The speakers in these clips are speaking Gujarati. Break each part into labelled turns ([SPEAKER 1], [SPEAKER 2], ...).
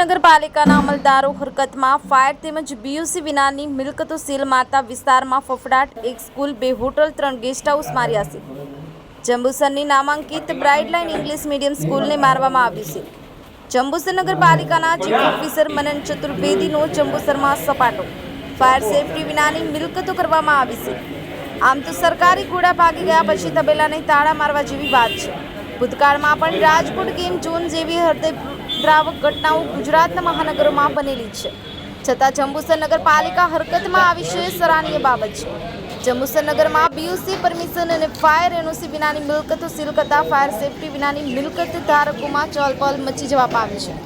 [SPEAKER 1] નગરપાલિકાના અમલદારો હરકતમાં ફાયર તેમજ બીયુસી વિનાની મિલકતો સીલ મારતા વિસ્તારમાં ફફડાટ. એક સ્કૂલ, બે હોટલ, ત્રણ ગેસ્ટ હાઉસ માર્યા છે. જંબુસરની નામાંકિત બ્રાઇડલાઇન ઇંગ્લિશ મીડિયમ સ્કૂલને મારવામાં આવી છે. જંબુસર નગરપાલિકાના ચીફ ઓફિસર મનન ચતુર્વેદીનો જંબુસરમાં સપાટો. ફાયર સેફટી વિનાની મિલકતો કરવામાં આવી છે. આમ તો સરકારી ઘોડા ભાગી ગયા પછી તબેલાને તાળા મારવા જેવી વાત છે. ભૂતકાળમાં પણ રાજકોટ ગેમ ઝોન જેવી હૃદયદ્રાવક ઘટનાઓ ગુજરાતના મહાનગરોમાં બનેલી છે. છતાં જંબુસર નગરપાલિકા હરકતમાં આવી છે સરાહનીય બાબત છે. જંબુસર નગરમાં બીયુસી પરમિશન અને ફાયર એનઓસી વિનાની મિલકતો સીલ કરતા ફાયર સેફટી વિનાની મિલકત ધારકોમાં ચહલપહલ મચી જવા પામી છે.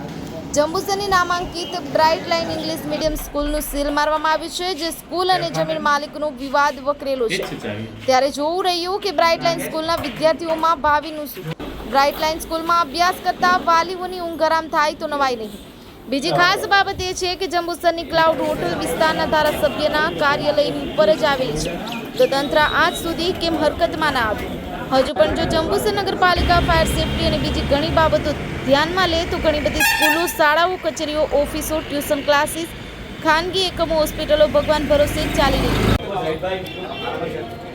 [SPEAKER 1] જંબુસરની નામાંકિત બ્રાઇટ લાઇન ઇંગ્લિશ મીડિયમ સ્કૂલનું સીલ મારવામાં આવ્યું છે જે સ્કૂલ અને જમીન માલિકનો વિવાદ વકરેલો છે. ત્યારે જોવું રહ્યું કે બ્રાઇટ લાઇન સ્કૂલના વિદ્યાર્થીઓમાં ભાવિનું શું બ્રાઇટ લાઇન સ્કૂલમાં અભ્યાસ કરતા વાલીઓની ઊંઘ હરામ થાય તો નવાઈ નહીં. બીજી ખાસ બાબત એ છે કે જંબુસરની ક્લાઉડ હોટલ વિસ્તારના ધારાસભ્યના કાર્યાલયની ઉપર જ આવેલી છે. તો તંત્ર આજ સુધી કેમ હરકતમાં ના આવ્યું? હજુ પણ જો જંબુસર નગરપાલિકા ફાયર સેફટી અને બીજી ઘણી બાબતો ધ્યાનમાં લે તો ઘણી બધી સ્કૂલો શાળાઓ કચેરીઓ ઓફિસો ટ્યુશન ક્લાસીસ ખાનગી એકમો હોસ્પિટલો ભગવાન ભરોસે ચાલી રહી છે.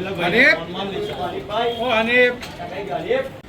[SPEAKER 2] હનીફ ઓ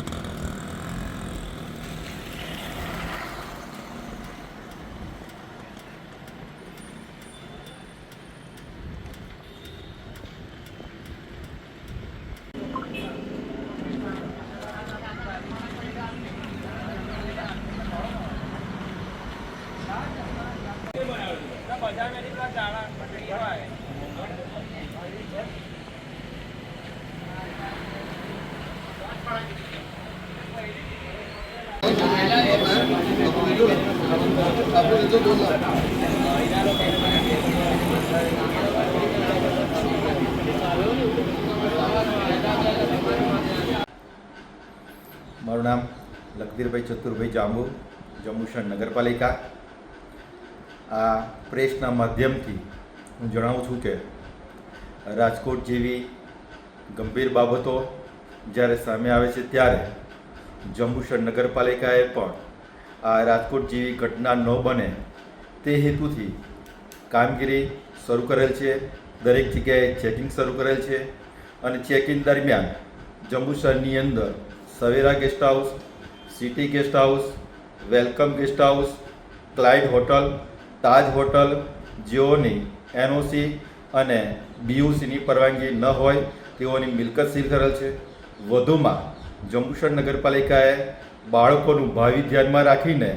[SPEAKER 3] મારું નામ લખધીરભાઈ ચતુરભાઈ જાંબુ જંબુસર નગરપાલિકા. આ પ્રેસના માધ્યમથી હું જણાવું છું કે રાજકોટ જેવી ગંભીર બાબતો જ્યારે સામે આવે છે ત્યારે જંબુસર નગરપાલિકાએ પણ આ રાજકોટ જેવી ઘટના ન બને તે હેતુથી કામગીરી શરૂ કરેલ છે. દરેક જગ્યાએ ચેકિંગ શરૂ કરેલ છે અને ચેકિંગ દરમિયાન જંબુસરની અંદર Savera guest house city guest house welcome guest house Clyde hotel Taj hotel જેઓની NOC અને બીયુસીની પરવાનગી ન હોય તેઓની મિલકત સીલ કરેલ છે. વધુમાં જંબુસર નગરપાલિકાએ બાળકોનું ભાવિ ધ્યાનમાં રાખીને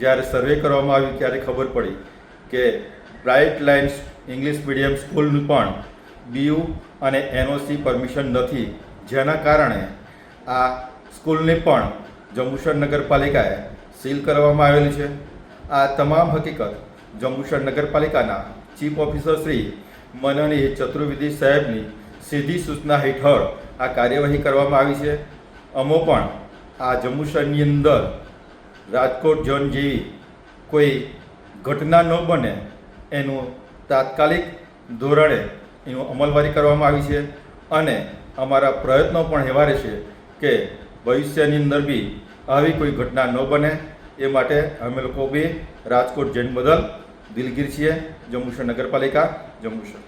[SPEAKER 3] જ્યારે સર્વે કરવામાં આવ્યું ત્યારે ખબર પડી કે બ્રાઇટ લાઇન્સ ઇંગ્લિશ મીડિયમ સ્કૂલનું પણ બીયુ અને એનઓસી પરમિશન નથી. જેના કારણે આ સ્કૂલને પણ જંબુસર નગરપાલિકાએ સીલ કરવામાં આવેલી છે. આ તમામ હકીકત જંબુસર નગરપાલિકાના ચીફ ઓફિસર શ્રી મનની ચતુર્વેદી સાહેબની સીધી સૂચના હેઠળ આ કાર્યવાહી કરવામાં આવી છે. અમો પણ આ જંબુસરની અંદર રાજકોટ ઝોન જેવી કોઈ ઘટના ન બને એનું તાત્કાલિક ધોરણે એનું અમલવારી કરવામાં આવી છે અને અમારા પ્રયત્નો પણ એવા રહેશે કે ભવિષ્યની અંદર બી આવી કોઈ ઘટના ન બને. એ માટે અમે લોકો બી રાજકોટ જૈન બદલ દિલગીર છીએ. જંબુસર નગરપાલિકા જંબુસર